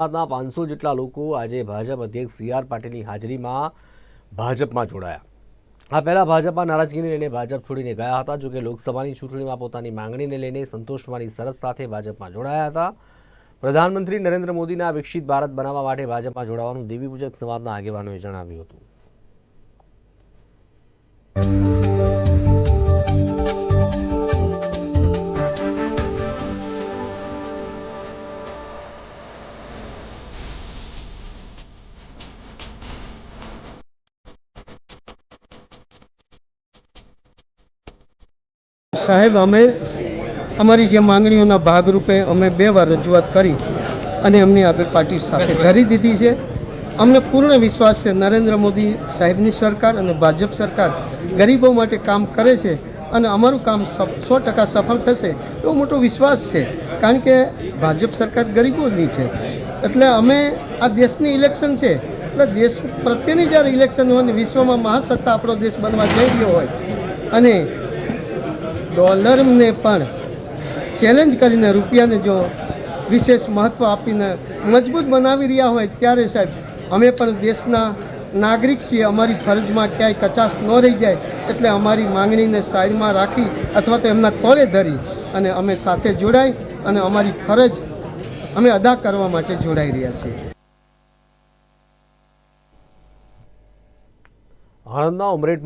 ગુજરાતના પાંચસો જેટલા લોકો આજે ભાજપ અધ્યક્ષ સી આર પાટીલની હાજરીમાં ભાજપમાં જોડાયા. આ પહેલા ભાજપમાં નારાજગીને લઈને ભાજપ છોડીને ગયા હતા, જોકે લોકસભાની ચૂંટણીમાં પોતાની માંગણીને લઈને સંતોષવાની શરત સાથે ભાજપમાં જોડાયા હતા. પ્રધાનમંત્રી નરેન્દ્ર મોદીના વિકસિત ભારત બનાવવા માટે ભાજપમાં જોડાવાનું દેવીપૂજક સમાજના આગેવાનોએ જણાવ્યું હતું. સાહેબ, અમે અમારી જે માંગણીઓના ભાગરૂપે અમે બે વાર રજૂઆત કરી અને અમને આગળ પાર્ટી સાથે ધરી દીધી છે. અમને પૂર્ણ વિશ્વાસ છે, નરેન્દ્ર મોદી સાહેબની સરકાર અને ભાજપ સરકાર ગરીબો માટે કામ કરે છે અને અમારું કામ સો ટકા સફળ થશે એવો મોટો વિશ્વાસ છે. કારણ કે ભાજપ સરકાર ગરીબોની છે. એટલે અમે આ દેશની ઇલેક્શન છે. એટલે દેશ પ્રત્યેની જ્યારે ઇલેક્શન હોય ને વિશ્વમાં મહાસત્તા આપણો દેશ બનવા જઈ રહ્યો હોય અને ડોલરને પણ ચેલેન્જ કરીને રૂપિયાને જો વિશેષ મહત્ત્વ આપીને મજબૂત બનાવી રહ્યા હોય ત્યારે સાહેબ, અમે પણ દેશના નાગરિક છીએ, અમારી ફરજમાં ક્યાંય કચાશ ન રહી જાય એટલે અમારી માંગણીને સાઈડમાં રાખી અથવા તો એમના કોલે ધરી અને અમે સાથે જોડાઈ અને અમારી ફરજ અમે અદા કરવા માટે જોડાઈ રહ્યા છીએ. આણંદના ઉમરેઠ